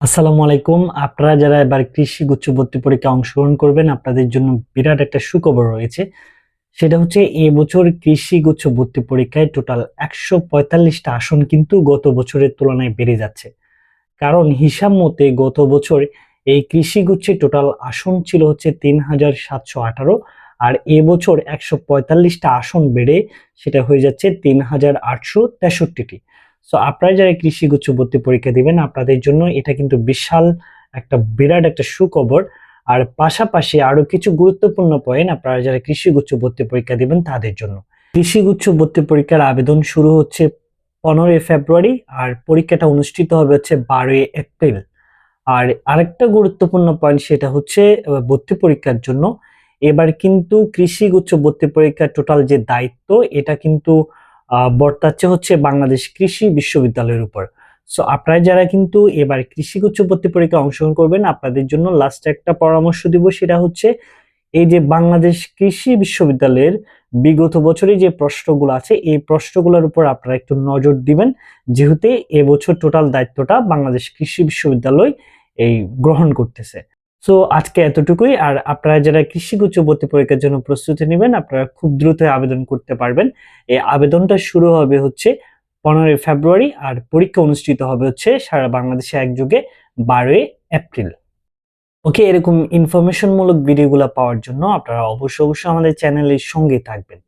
আসসালামু আলাইকুম। আপনারা যারা এবার কৃষি গুচ্ছ ভর্তি পরীক্ষা অংশগ্রহণ করবেন, আপনাদের জন্য বিরাট একটা সুখবর রয়েছে। সেটা হচ্ছে, এবছর কৃষি গুচ্ছ ভর্তি পরীক্ষায় টোটাল একশো পঁয়তাল্লিশটা আসন কিন্তু গত বছরের তুলনায় বেড়ে যাচ্ছে। কারণ হিসাব মতে গত বছর এই কৃষি গুচ্ছে টোটাল আসন ছিল হচ্ছে তিন হাজার সাতশো আঠারো আর এবছর একশো পঁয়তাল্লিশটা আসন বেড়ে সেটা হয়ে যাচ্ছে তিন হাজার আটশো তেষট্টিটি। সো আপনারা যারা কৃষি গুচ্ছ ভর্তি পরীক্ষা দিবেন, আপনাদের জন্য এটা কিন্তু বিশাল একটা, বিরাট একটা সুখবর। আর পাশাপাশি আরও কিছু গুরুত্বপূর্ণ পয়েন্ট আপনারা যারা কৃষি গুচ্ছ ভর্তি পরীক্ষা দিবেন, তাদের জন্য। কৃষি গুচ্ছ ভর্তি পরীক্ষার আবেদন শুরু হচ্ছে পনেরোই ফেব্রুয়ারি, আর পরীক্ষাটা অনুষ্ঠিত হবে হচ্ছে বারোই এপ্রিল। আর আরেকটা গুরুত্বপূর্ণ পয়েন্ট সেটা হচ্ছে ভর্তি পরীক্ষার জন্য। এবার কিন্তু কৃষি গুচ্ছ ভর্তি পরীক্ষার টোটাল যে দায়িত্ব, এটা কিন্তু বর্তাচ্ছে হচ্ছে বাংলাদেশ কৃষি বিশ্ববিদ্যালয়ের উপর। সো আপনারা যারা কিন্তু এবার কৃষি উচ্চ ভর্তি পরীক্ষায় অংশগ্রহণ করবেন, আপনাদের জন্য লাস্ট একটা পরামর্শ দিব, সেটা হচ্ছে এই যে বাংলাদেশ কৃষি বিশ্ববিদ্যালয়ের বিগত বছরে যে প্রশ্নগুলো আছে, এই প্রশ্নগুলোর উপর আপনারা একটু নজর দিবেন। যেহেতু এবছর টোটাল দায়িত্বটা বাংলাদেশ কৃষি বিশ্ববিদ্যালয় এই গ্রহণ করতেছে। সো আজকে এতটুকুই, আর আপনারা যারা কৃষি উচ্চ ভর্তি পরীক্ষার জন্য প্রস্তুতি নেবেন, আপনারা খুব দ্রুত আবেদন করতে পারবেন। এই আবেদনটা শুরু হবে হচ্ছে পনেরোই ফেব্রুয়ারি, আর পরীক্ষা অনুষ্ঠিত হবে হচ্ছে সারা বাংলাদেশে একযোগে বারোই এপ্রিল। ওকে, এরকম ইনফরমেশন মূলক ভিডিওগুলো পাওয়ার জন্য আপনারা অবশ্যই অবশ্যই আমাদের চ্যানেলের সঙ্গে থাকবেন।